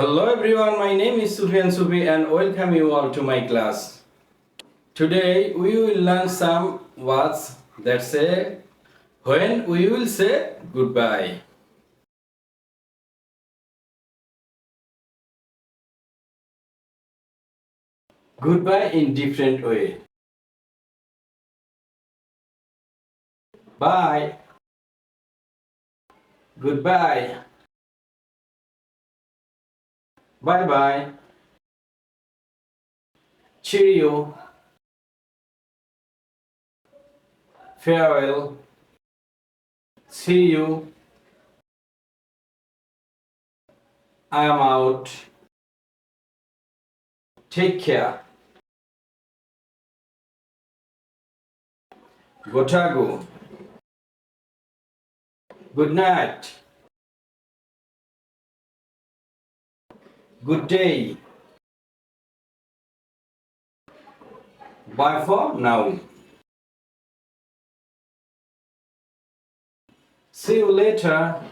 Hello everyone, my name is Sufyan Sufi and welcome you all to my class. Today we will learn some words that say when we will say goodbye. Goodbye in different way. Bye. Goodbye. Bye bye. Cheerio. Farewell. See you. I am out. Take care. Gotago. Good night. Good day. Bye for now. See you later.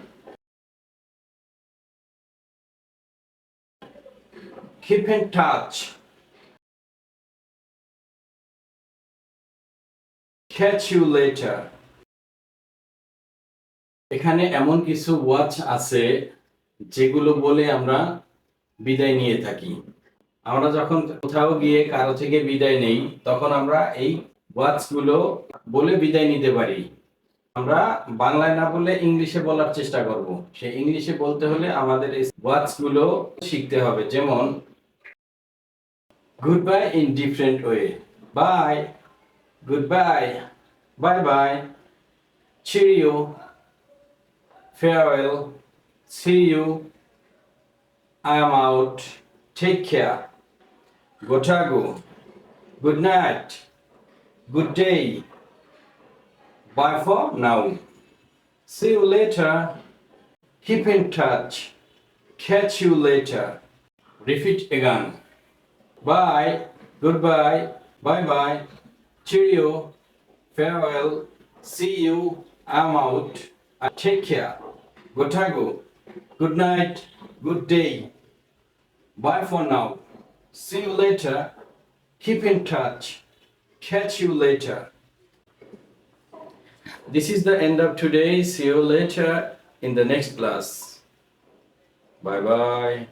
Keep in touch. Catch you later. এখানে এমন কিছু watch আছে যেগুলো বলে আমরা বিদায় নিয়ে থাকি। আমরা যখন কোথাও গিয়ে কারও থেকে বিদায় নেই, তখন আমরা এই ওয়াচগুলো বলে বিদায় নিতে পারি। আমরা বাংলায় না বলে ইংলিশে বলার চেষ্টা করব। সেই ইংলিশে বলতে হলে আমাদের এই ওয়ার্ডসগুলো শিখতে হবে। যেমন good bye in different way. Bye. Good bye bye. Bye cheerio farewell. See you. I am out. Take care. Gotago. Good night. Good day. Bye for now. See you later. Keep in touch. Catch you later. Repeat again. Bye. Goodbye. Bye bye. Cheerio. Farewell. See you. I'm out. I take care. Gotago. Good night. Good day. Bye for now. See you later. Keep in touch. Catch you later. This is the end of today. See you later in the next class. Bye bye.